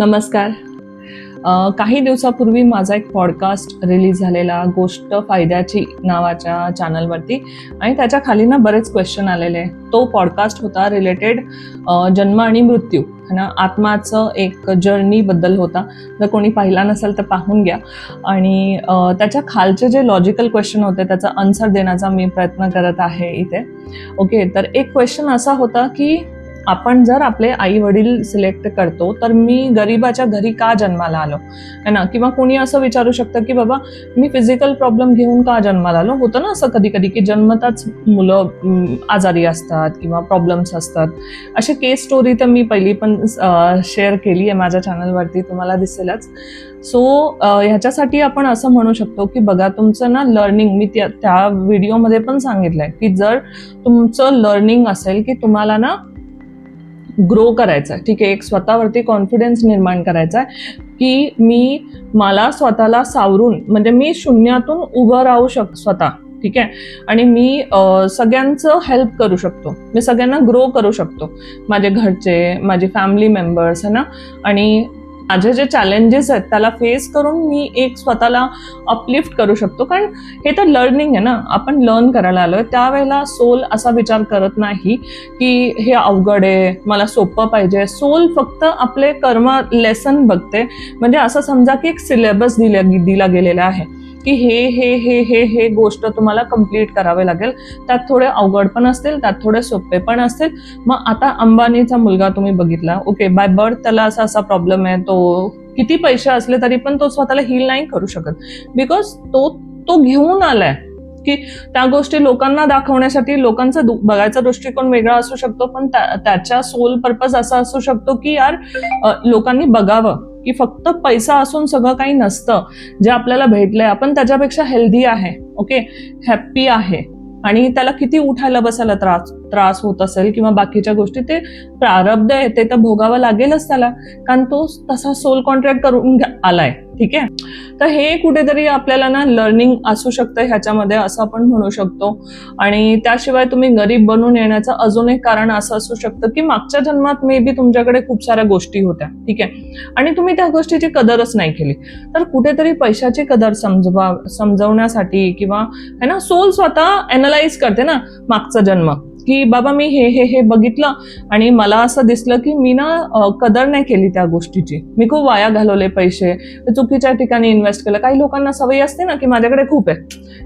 नमस्कार. काही दिवसापूर्वी माझा एक पॉडकास्ट रिलीज झालेला गोष्ट फायद्याची नावाच्या चॅनलवरती आणि त्याच्याखाली ना बरेच क्वेश्चन आलेले. तो पॉडकास्ट होता रिलेटेड जन्म आणि मृत्यू. है ना? आत्माचं एक जर्नीबद्दल होता. जर कोणी पाहिला नसेल तर पाहून घ्या. आणि त्याच्या खालचे जे लॉजिकल क्वेश्चन होते त्याचा आन्सर देण्याचा मी प्रयत्न करत आहे इथे. ओके तर एक क्वेश्चन असा होता की आपण जर आपले आई वडील सिलेक्ट करतो तर मी गरिबाच्या घरी का जन्माला आलो? है ना? किंवा कोणी असं विचारू शकतं की बाबा मी फिजिकल प्रॉब्लेम घेऊन का जन्माला आलो? होतं ना असं कधी कधी की जन्मताच मुलं आजारी असतात किंवा प्रॉब्लेम्स असतात. अशी केस स्टोरी तर मी पहिली पण शेअर केली आहे माझ्या चॅनलवरती तुम्हाला दिसेलच. सो ह्याच्यासाठी आपण असं म्हणू शकतो की बघा तुमचं ना लर्निंग मी त्या त्या व्हिडिओमध्ये पण सांगितलंय की जर तुमचं लर्निंग असेल की तुम्हाला ना ग्रो करायचा आहे ठीक आहे एक स्वतःवरती कॉन्फिडन्स निर्माण करायचा आहे की मी मला स्वतःला सावरून म्हणजे मी शून्यातून उभं राहू शक स्वतः ठीक आहे? आणि मी सगळ्यांचं हेल्प करू शकतो. मी सगळ्यांना ग्रो करू शकतो. माझे घरचे माझे फॅमिली मेंबर्स है ना? आणि माझे जे चॅलेंजेस आहेत त्याला फेस करून मी एक स्वतःला अपलिफ्ट करू शकतो. कारण हे तर लर्निंग आहे ना. आपण लर्न करायला आलोय. त्यावेळेला सोल असा विचार करत नाही की हे अवघड आहे मला सोपं पाहिजे. सोल फक्त आपले कर्म लेसन बघते. म्हणजे असं समजा की एक सिलेबस दिला दिला गेलेला आहे. की हे हे हे हे हे गोष्ट तुम्हाला कंप्लीट करावे लागेल. त्यात थोडे अवघड पण असतील त्यात थोडे सोपे पण असतील. मग आता अंबानीचा मुलगा तुम्ही बघितला. ओके बाय बर्थ त्याला असा असा प्रॉब्लेम आहे. तो किती पैसे असले तरी पण तो स्वतःला हील नाही करू शकत. बिकॉज तो तो घेऊन आलाय की त्या गोष्टी लोकांना दाखवण्यासाठी लोकांचा बघायचा दृष्टिकोन वेगळा असू शकतो पण त्याचा त्याच्या सोल पर्पज असा असू शकतो की यार लोकांनी बघावं. की फक्त पैसा असून सगळं काही नसतं. जे आपल्याला भेटलंय आपण त्याच्यापेक्षा हेल्दी आहे ओके हॅप्पी आहे. आणि त्याला किती उठायला बसायला त्रास? त्रास होत असेल किंवा बाकीच्या गोष्टी ते प्रारब्ध आहे ते तर भोगावं लागेलच त्याला. कारण तो तसा सोल कॉन्ट्रॅक्ट करून आलाय. ठीक आहे? तर हे कुठेतरी आपल्याला ना लर्निंग असू शकतं ह्याच्यामध्ये असं आपण म्हणू शकतो. आणि त्याशिवाय तुम्ही गरीब बनून येण्याचं अजून एक कारण असं असू शकतं की मागच्या जन्मात मे बी तुमच्याकडे खूप साऱ्या गोष्टी होत्या. ठीक आहे? आणि तुम्ही त्या गोष्टीची कदरच नाही केली. तर कुठेतरी पैशाची कदर समजवा समजवण्यासाठी किंवा है ना सोल स्वतः अनालाइज करते ना मागचा जन्म. की बाबा मी हे हे हे बघितलं आणि मला असं दिसलं की मी ना कदर नाही केली त्या गोष्टीची. मी खूप वाया घालवले पैसे. चुकीच्या ठिकाणी इन्व्हेस्ट केलं. काही लोकांना सवय असते ना की माझ्याकडे खूप आहे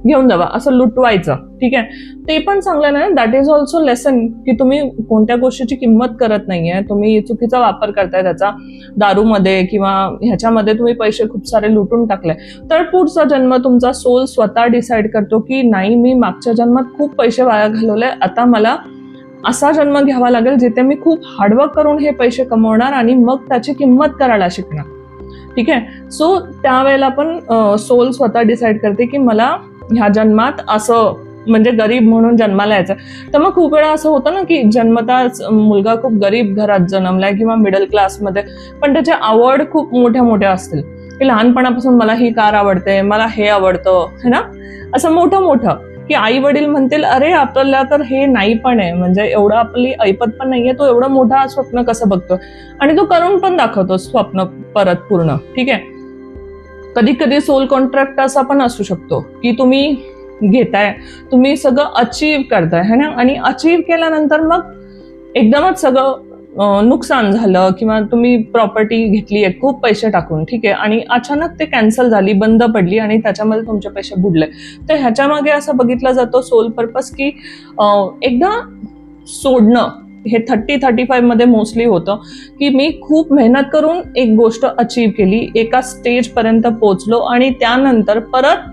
घेऊन जावा. असं लुटवायचं. ठीक आहे. ते पण चांगलं नाही दॅट इज ऑल्सो लेसन की तुम्ही कोणत्या गोष्टीची किंमत करत नाहीये तुम्ही चुकीचा वापर करताय त्याचा दारूमध्ये किंवा ह्याच्यामध्ये तुम्ही पैसे खूप सारे लुटून टाकले. तर पुढचा जन्म तुमचा सोल स्वतः डिसाईड करतो की नाही मी मागच्या जन्मात खूप पैसे वाया घालवले आता मला असा जन्म घ्यावा लागेल जिथे मी खूप हार्डवर्क करून हे पैसे कमवणार आणि मग त्याची किंमत करायला शिकणार. ठीक आहे? सो त्यावेळेला पण सोल स्वतः डिसाईड करते की मला ह्या जन्मात असं म्हणजे गरीब म्हणून जन्माला यायचं. तर मग खूप वेळा असं होतं ना की जन्मताच मुलगा खूप गरीब घरात जन्मलाय किंवा मिडल क्लासमध्ये पण त्याची आवड खूप मोठ्या मोठ्या असतील. की लहानपणापासून मला ही कार आवडते मला हे आवडतं है ना? असं मोठं मोठं. की आई वडील म्हणतील अरे आपल्याला तर हे नाही पण आहे. म्हणजे एवढं आपली ऐपत पण नाहीये. तो एवढं मोठा स्वप्न कसं बघतो आणि तो करून पण दाखवतो स्वप्न परत पूर्ण. ठीक आहे? कधी कधी सोल कॉन्ट्रॅक्ट असा पण असू शकतो. की तुम्ही घेताय तुम्ही सगळं अचीव करताय है ना? आणि अचीव केल्यानंतर मग एकदमच सगळं नुकसान झालं किंवा तुम्ही प्रॉपर्टी घेतली आहे खूप पैसे टाकून ठीक आहे? आणि अचानक ते कॅन्सल झाली बंद पडली आणि त्याच्यामध्ये तुमचे पैसे बुडले. तर ह्याच्यामागे असं बघितलं जातं सोल पर्पज की एकदा सोडणं हे थर्टी थर्टी फाईव्हमध्ये मोस्टली होतं की मी खूप मेहनत करून एक गोष्ट अचीव केली एका स्टेजपर्यंत पोचलो आणि त्यानंतर परत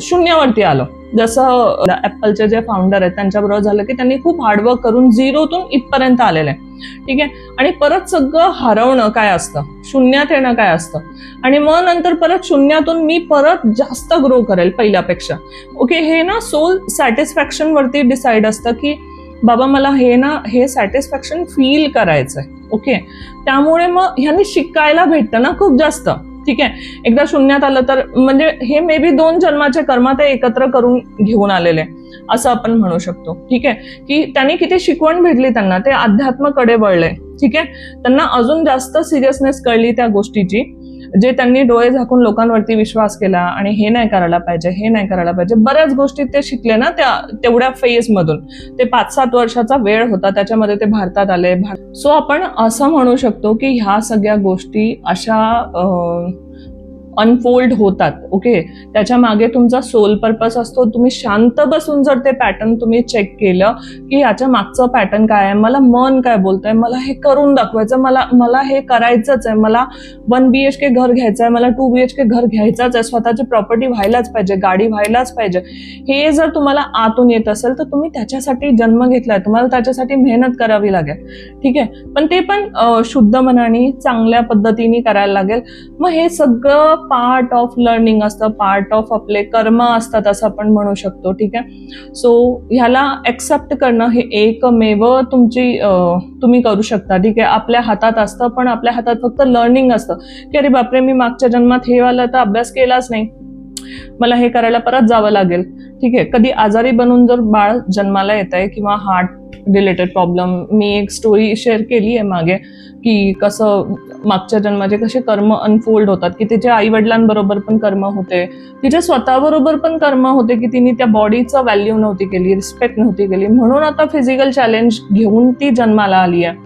शून्यावरती आलं. जसं ऍपलचे जे फाउंडर आहेत त्यांच्याबरोबर झालं की त्यांनी खूप हार्डवर्क करून झिरोतून इथपर्यंत आलेले आहे. ठीक आहे? आणि परत सगळं हरवणं काय असतं? शून्यात येणं काय असतं? आणि मग नंतर परत शून्यातून मी परत जास्त ग्रो करेल पहिल्यापेक्षा. ओके हे ना सोल सॅटिस्फॅक्शन वरती डिसाईड असतं की बाबा मला हे ना हे सॅटिस्फॅक्शन फील करायचंय. ओके त्यामुळे मग ह्यांनी शिकायला भेटतं ना खूप जास्त. ठीक आहे? एकदा शून्यात आलं तर म्हणजे हे मे बी दोन जन्माचे कर्म ते एकत्र करून घेऊन आलेले असं आपण म्हणू शकतो. ठीक आहे? की त्यांनी किती शिकवण भेटली त्यांना ते अध्यात्माकडे वळले. ठीक आहे? त्यांना अजून जास्त सिरियसनेस कळली त्या गोष्टीची. जे त्यांनी डोळे झाकून लोकांवरती विश्वास केला आणि हे नाही करायला पाहिजे हे नाही करायला पाहिजे बऱ्याच गोष्टी ते शिकले ना त्या तेवढ्या फेजमधून ते पाच सात वर्षाचा वेळ होता त्याच्यामध्ये ते भारतात आले सो आपण असं म्हणू शकतो की ह्या सगळ्या गोष्टी अशा अनफोल्ड होतात ओके त्याच्यामागे तुमचा सोल पर्पज असतो. तुम्ही शांत बसून जर ते पॅटर्न तुम्ही चेक केलं की याच्या मागचं पॅटर्न काय आहे? मला मन काय बोलतंय? मला हे करून दाखवायचं मला मला हे करायचंच आहे. मला वन बी एच के घर घ्यायचं आहे मला टू बी एच के घर घ्यायचंच आहे. स्वतःची प्रॉपर्टी व्हायलाच पाहिजे गाडी व्हायलाच पाहिजे. हे जर तुम्हाला आतून येत असेल तर तुम्ही त्याच्यासाठी जन्म घेतलाय. तुम्हाला त्याच्यासाठी मेहनत करावी लागेल. ठीक आहे? पण ते पण शुद्ध मनाने चांगल्या पद्धतीने करायला लागेल. मग हे सगळं पार्ट ऑफ लर्निंग असतं पार्ट ऑफ आपले कर्म असतात असं आपण म्हणू शकतो ठीक आहे? सो ह्याला एक्सेप्ट करणं हे एकमेव तुमची तुम्ही करू शकता ठीक आहे? आपल्या हातात असतं पण आपल्या हातात फक्त लर्निंग असतं. की अरे बापरे मी मागच्या जन्मात हे वाला तर अभ्यास केलाच नाही. मला हे करायला परत जावं लागेल. ठीक आहे. कधी आजारी बनून जर बाळ जन्माला येत आहे किंवा हार्ट रिलेटेड प्रॉब्लेम मी एक स्टोरी शेअर केली आहे मागे की कसं मागच्या जन्माचे कसे कर्म अनफोल्ड होतात की तिच्या आई वडिलांबरोबर पण कर्म होते तिच्या स्वतःबरोबर पण कर्म होते की तिने त्या बॉडीचा व्हॅल्यू नव्हती केली रिस्पेक्ट नव्हती केली. म्हणून आता फिजिकल चॅलेंज घेऊन ती जन्माला आली आहे.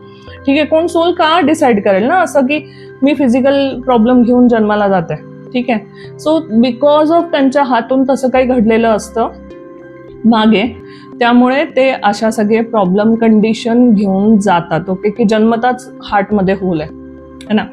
ठीक आहे कोण सोल का डिसाईड करेल ना असं की मी फिजिकल प्रॉब्लेम घेऊन जन्माला जाते? ठीक आहे? सो बिकॉज ऑफ त्यांच्या हातून तसं काही घडलेलं असतं मागे त्यामुळे ते अशा सगळे प्रॉब्लेम कंडिशन घेऊन जातात ओके की जन्मताच हार्टमध्ये होल आहे है ना?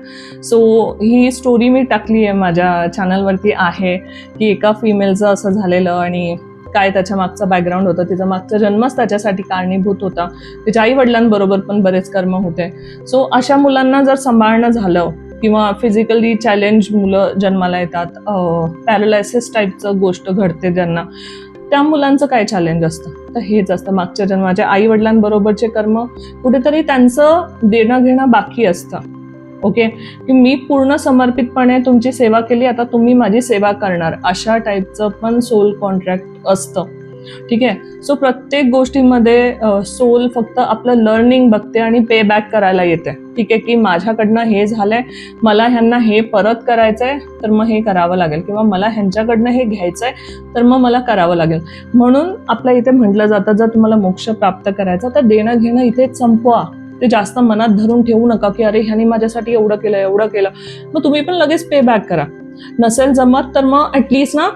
सो ही स्टोरी मी टाकली आहे माझ्या चॅनलवरती आहे की एका फिमेलचं असं झालेलं आणि काय त्याच्या मागचं बॅकग्राऊंड होतं तिचा मागचा जन्मच त्याच्यासाठी कारणीभूत होता. तिच्या आई वडिलांबरोबर पण बरेच कर्म होते. सो अशा मुलांना जर सांभाळणं झालं किंवा फिजिकली चॅलेंज मुलं जन्माला येतात पॅरालायसिस टाईपचं गोष्ट घडते ज्यांना. त्या मुलांचं काय चॅलेंज असतं? तर हेच असतं मागच्या जन्माच्या आई वडिलांबरोबरचे कर्म. कुठेतरी त्यांचं देणं घेणं बाकी असतं. ओके? की मी पूर्ण समर्पितपणे तुमची सेवा केली आता तुम्ही माझी सेवा करणार. अशा टाईपचं पण सोल कॉन्ट्रॅक्ट असतं. ठीक आहे? सो प्रत्येक गोष्टीमध्ये सोल फक्त आपलं लर्निंग बघते आणि पे बॅक करायला येते. ठीक आहे की माझ्याकडनं हे झालंय मला ह्यांना हे परत करायचंय तर मग हे करावं लागेल. किंवा मला ह्यांच्याकडनं हे घ्यायचंय तर मग मला करावं लागेल. म्हणून आपल्या इथे म्हटलं जातं जर तुम्हाला मोक्ष प्राप्त करायचा तर देणं घेणं इथे संपवा. ते जास्त मनात धरून ठेवू नका की अरे ह्याने माझ्यासाठी एवढं केलं एवढं केलं. मग तुम्ही पण लगेच पे बॅक करा. नसेल जमत तर मग ॲटलिस्ट ना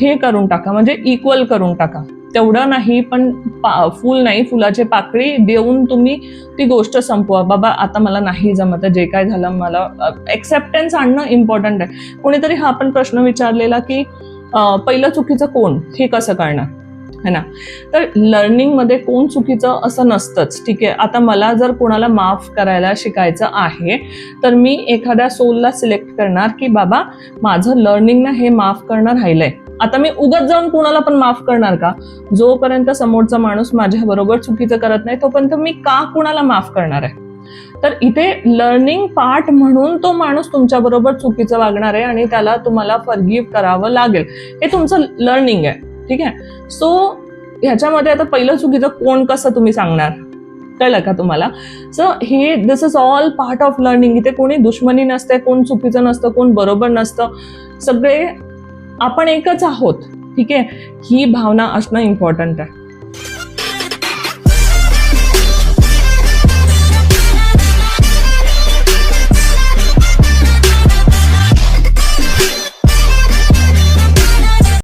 हे करून टाका म्हणजे इक्वल करून टाका. तेवढं नाही पण पा फुल नाही फुलाचे पाकळी देऊन तुम्ही ती गोष्ट संपवा. बाबा आता मला नाही जमत जे काय झालं मला एक्सेप्टन्स आणणं इम्पॉर्टंट आहे. कोणीतरी हा पण प्रश्न विचारलेला की पहिलं चुकीचं कोण? हे कसं कळणार है ना? तर लर्निंगमध्ये कोण चुकीचं असं नसतंच. ठीक आहे? आता मला जर कोणाला माफ करायला शिकायचं आहे तर मी एखाद्या सोलला सिलेक्ट करणार की बाबा माझं लर्निंग ना हे माफ करणं राहिलंय. आता मी उगत जाऊन कुणाला पण माफ करणार का? जोपर्यंत समोरचा माणूस माझ्या बरोबर चुकीचं करत नाही तोपर्यंत मी का कुणाला माफ करणार आहे? तर इथे लर्निंग पार्ट म्हणून तो माणूस तुमच्या बरोबर चुकीचं वागणार आहे आणि त्याला तुम्हाला फरगिव्ह करावं लागेल. हे तुमचं लर्निंग आहे. ठीक आहे? सो ह्याच्यामध्ये आता पहिलं चुकीचं कोण कसं तुम्ही सांगणार? कळलं का तुम्हाला? सो हे this is all part of learning इथे कोणी दुश्मनी नसते कोण चुकीचं नसतं कोण बरोबर नसतं. सगळे आपण एकच आहोत ठीक आहे? ही भावना असणं इम्पॉर्टंट आहे.